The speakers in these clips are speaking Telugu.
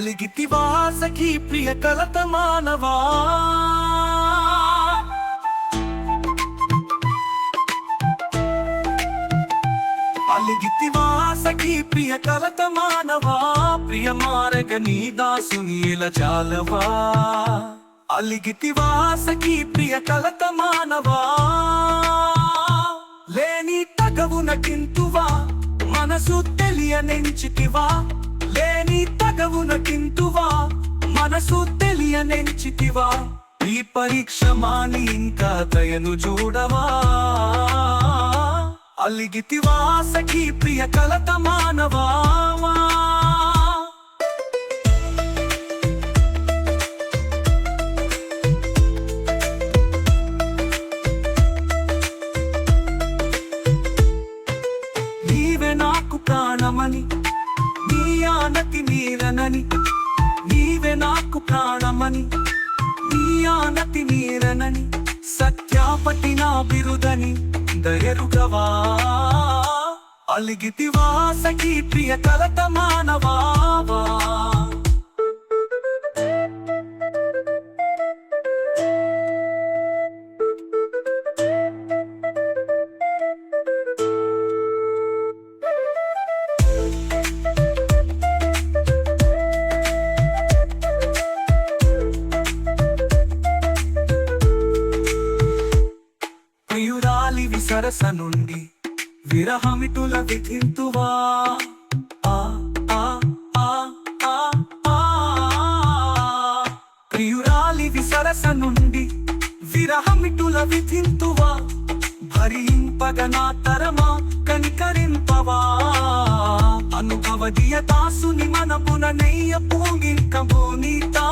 అలిగితివా సఖీ ప్రియ కలత మానవా అలిగితివా సఖీ ప్రియ కలత మానవా ప్రియ మారగ నీ దాసుని ఇలా చాలవా? అలిగితివా సఖీ ప్రియ కలత మానవా లేని తగవున కింతువా మనసు తెలియనెంచితివా? లేని తగవున కింతువా మనసు తెలియనెంచితివా? ఈ పరీక్ష మాని ఇంకా దయను చూడవా? అలిగితివా సఖీ ప్రియ కలత మానవా? నీవే నాకు ప్రాణమని ఆనతి నీరనని నీవే నాకు ప్రాణమని నీ ఆనతి నీరనని సత్యాపటి నా బిరుదని దయరుగవా? అలిగితివా సఖీ ప్రియ కలత మానవావా? మధురాలి విసరస నుండి విరహమిటుల విధింతువా? ప్రియురాలి విసరస నుండి విరహమిటుల విధింతువా? భరింపగ నా తరమా కనికరింపవా? అనుభవదియ దాసుని మనపున నెయ్య పూగింకబో నీతా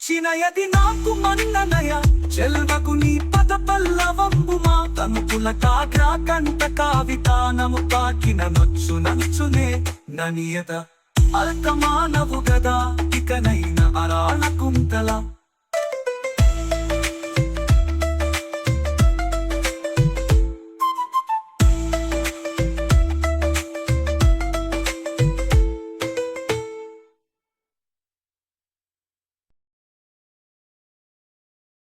చినయది నాకు మన్ననయ చెల్వకు నీ పద పల్లవంబు పల్లవంబుమా తనుకుల కాగ్రా కంట కావితానము తాకిన నొచ్చు నచ్చునే ననియత అల్కమానవు గదా ఇకనైన అరాణ కుంతల.